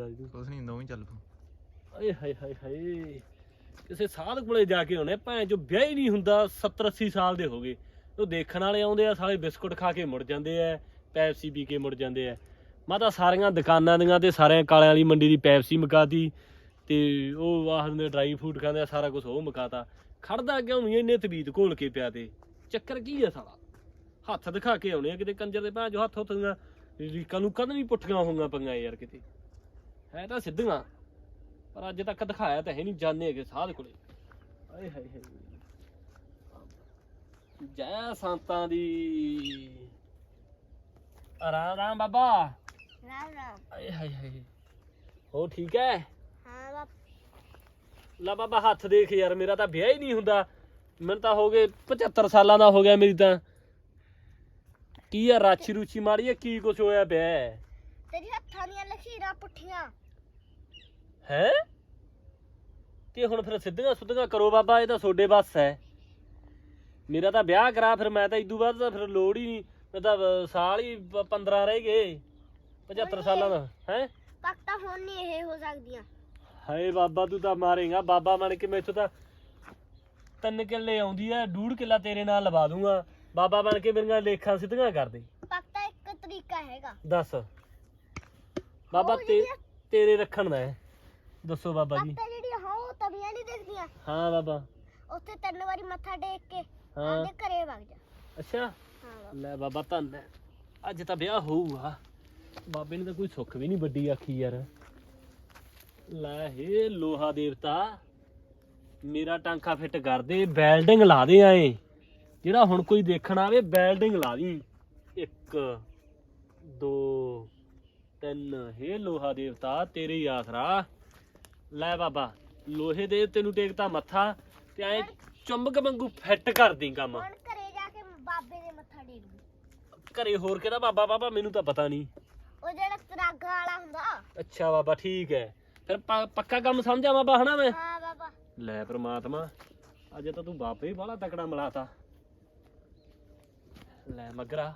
ਦੱਸ ਤੂੰ। ਕੁਛ ਨਹੀਂ ਹੁੰਦਾ ਚੱਲ ਪੂ ਏ ਹਾਏ ਹਾਏ ਹਾਏ ਕਿਸੇ ਸਾਧ ਕੋਲੇ ਜਾ ਕੇ ਆਉਣੇ ਭੈਣ ਜੋ ਵਿਆਹ ਹੀ ਨਹੀਂ ਹੁੰਦਾ 70 80 ਸਾਲ ਦੇ ਹੋ ਗਏ। ਉਹ ਦੇਖਣ ਵਾਲੇ ਆਉਂਦੇ ਆ ਸਾਲੇ ਬਿਸਕੁਟ ਖਾ ਕੇ ਮੁੜ ਜਾਂਦੇ ਆ ਪੈਪਸੀ ਪੀ ਕੇ ਮੁੜ ਜਾਂਦੇ ਆ। ਮੈਂ ਤਾਂ ਸਾਰੀਆਂ ਦੁਕਾਨਾਂ ਦੀਆਂ ਤੇ ਸਾਰਿਆਂ ਕਾਲਿਆਂ ਵਾਲੀ ਮੰਡੀ ਦੀ ਪੈਪਸੀ ਮਕਾਤੀ ਤੇ ਉਹ ਆਹ ਨੇ ਡਰਾਈ ਫਰੂਟ ਖਾਂਦੇ ਆ ਸਾਰਾ ਕੁਝ ਉਹ ਮਕਾਤਾ। ਖੜਦਾ ਕਿਉਂ ਨਹੀਂ ਇੰਨੇ ਤਬੀਤ ਘੋਲ ਕੇ ਪਿਆ ਤੇ। ਚੱਕਰ ਕੀ ਆ ਸਾਲਾ? ਹੱਥ ਦਿਖਾ ਕੇ ਆਉਣੇ ਆ ਕਿਤੇ ਕੰਜਰ ਦੇ ਭਾਂ ਜੋ ਹੱਥ ਉੱਥੀਆਂ ਰੀਕਾਂ ਨੂੰ ਕਦ ਨਹੀਂ ਪੁੱਠੀਆਂ ਹੋਈਆਂ ਪੰਗਾਂ ਯਾਰ ਕਿਤੇ। ਹੈ ਤਾਂ ਸਿੱਧੀਆਂ। ਪਰ ਅੱਜ ਤੱਕ ਦਿਖਾਇਆ ਤਾਂ ਹੈ ਨਹੀਂ ਜਾਣੇ ਹੈਗੇ ਸਾਧ ਕੋਲੇ। ਆਏ ਹਾਏ ਹਾਏ। ਜੈ ਸੰਤਾਂ ਦੀ। ਰਾਮ ਰਾਮ ਬਾਬਾ। ਰਾਮ ਰਾਮ। ਆਏ ਹਾਏ ਹਾਏ। ਹੋ ਠੀਕ ਹੈ? ਹਾਂ ਲਾ ਬਾਬਾ ਹੱਥ ਦੇਖ ਯਾਰ ਮੇਰਾ ਤਾਂ ਵਿਆਹ ਹੀ ਨਹੀਂ ਹੁੰਦਾ। ਮੈਨੂੰ ਤਾਂ ਹੋ ਗਏ 75 ਸਾਲਾਂ ਦਾ ਹੋ ਗਿਆ ਮੇਰੀ ਤਾਂ। ਕੀ ਆ ਰਾਚੀ ਰੂਚੀ ਮਾਰੀ ਹੈ ਕੀ ਕੁਛ ਹੋਇਆ ਪਿਆ ਤੇਰੀ ਹੱਥਾਂ ਦੀਆਂ ਲਖੀਰਾਂ ਪੁੱਠੀਆਂ। ਹੈ? ਤੇ ਹੁਣ ਫਿਰ ਸਿੱਧੀਆਂ ਸੁੱਧੀਆਂ ਕਰੋ ਬਾਬਾ ਇਹ ਤਾਂ ਤੁਹਾਡੇ ਵੱਸ ਹੈ। ਮੇਰਾ ਤਾਂ ਵਿਆਹ ਕਰਾ ਫਿਰ ਮੈਂ ਤਾਂ ਇਦੋਂ ਬਾਅਦ ਤਾਂ ਫਿਰ ਲੋੜ ਹੀ ਨਹੀਂ। ਮੈਂ ਤਾਂ ਅਹ, ਸਾਲ ਹੀ 15 ਰਹਿ ਗਏ। 75 ਸਾਲਾਂ ਦਾ ਹੈ? ਪੱਕਾ ਹੁਣ ਨਹੀਂ ਇਹ ਹੋ ਸਕਦੀਆਂ। ਹਾਏ ਬਾਬਾ ਤੂੰ ਤਾਂ ਮਾਰੇਗਾ। ਬਾਬਾ ਬਣ ਕੇ ਮੈਥੋਂ ਤਾਂ ਤਿੰਨ ਕਿੱਲੇ ਆਉਂਦੀ ਐ ਡੂੜ ਕਿੱਲਾ ਤੇਰੇ ਨਾਲ ਲਵਾ ਦੂੰਗਾ। ਬਾਬਾ ਬਣ ਕੇ ਮੇਰੀਆਂ ਲੇਖਾਂ ਸਿੱਧੀਆਂ ਕਰ ਦੇ। ਪੱਕਾ ਇੱਕ ਤਰੀਕਾ ਹੈਗਾ। ਦੱਸ। ਬਾਬਾ ਤੇ ਤੇਰੇ ਰੱਖਣ ਦਾ ਹੈ। ਦੱਸੋ ਬਾਬਾ ਜੀ। ਜਿਹੜੀ ਹਾਂ ਉਹ ਤਵੀਆਂ ਨਹੀਂ ਦਿਖਦੀਆਂ। ਹਾਂ ਬਾਬਾ। ਉੱਥੇ ਤਿੰਨ ਵਾਰੀ ਮੱਥਾ ਟੇਕ ਕੇ ਹਾਂ। ਆਪਦੇ ਘਰੇ ਵਗ ਜਾ। ਅੱਛਾ। ਹਾਂ ਲੈ ਬਾਬਾ ਧੰਨ ਹੈ। ਅੱਜ ਤਾਂ ਵਿਆਹ ਹੋਊਗਾ। ਬਾਬੇ ਨੇ ਤਾਂ ਕੋਈ ਸੁੱਖ ਵੀ ਨਹੀਂ ਵੱਡੀ ਆਖੀ ਯਾਰ। ਲੈ ਹੇ ਲੋਹਾ ਦੇਵਤਾ ਮੇਰਾ ਟਾਂਕਾ ਫਿੱਟ ਕਰ ਦੇ ਵੈਲਡਿੰਗ ਲਾ ਦੇ ਆਏ ਜਿਹੜਾ ਹੁਣ ਕੋਈ ਦੇਖਣ ਆਵੇ ਵੈਲਡਿੰਗ ਲਾ ਦੀ। 1 2 3 ਹੇ ਲੋਹਾ ਦੇਵਤਾ ਤੇਰੇ ਹੀ ਆਸਰਾ। ਲੈ ਬਾਬਾ ਲੋਹੇ ਦੇ ਤੈਨੂੰ ਟੇਕਤਾ ਮੱਥਾ ਤੇ ਐ ਚੁੰਬਕ ਵਾਂਗੂ ਫਿੱਟ ਕਰ ਦੀ ਕੰਮ। ਹੁਣ ਘਰੇ ਜਾ ਕੇ ਬਾਬੇ ਦੇ ਮੱਥਾ ਟੇਕ ਦੂੰ। ਘਰੇ ਹੋਰ ਕਿਹਦਾ ਬਾਬਾ? ਬਾਬਾ ਮੈਨੂੰ ਤਾਂ ਪਤਾ ਨਹੀਂ। ਉਹ ਜਿਹੜਾ ਤਰਾਗਾ ਵਾਲਾ ਹੁੰਦਾ। ਅੱਛਾ ਬਾਬਾ ਠੀਕ ਹੈ। ਫਿਰ ਪ- ਪੱਕਾ ਕੰਮ ਸਮਝਾ ਬਾਬਾ ਹਨਾ ਮੈਂ? ਹਾਂ ਬਾਬਾ। ਲੈ ਪ੍ਰਮਾਤਮਾ ਅੱਜ ਤਾਂ ਤੂੰ ਬਾਪੇ ਹੀ ਬਾਹਲਾ ਤਕੜਾ ਮਿਲਾਤਾ। ਲੈ ਮਗਰਾ।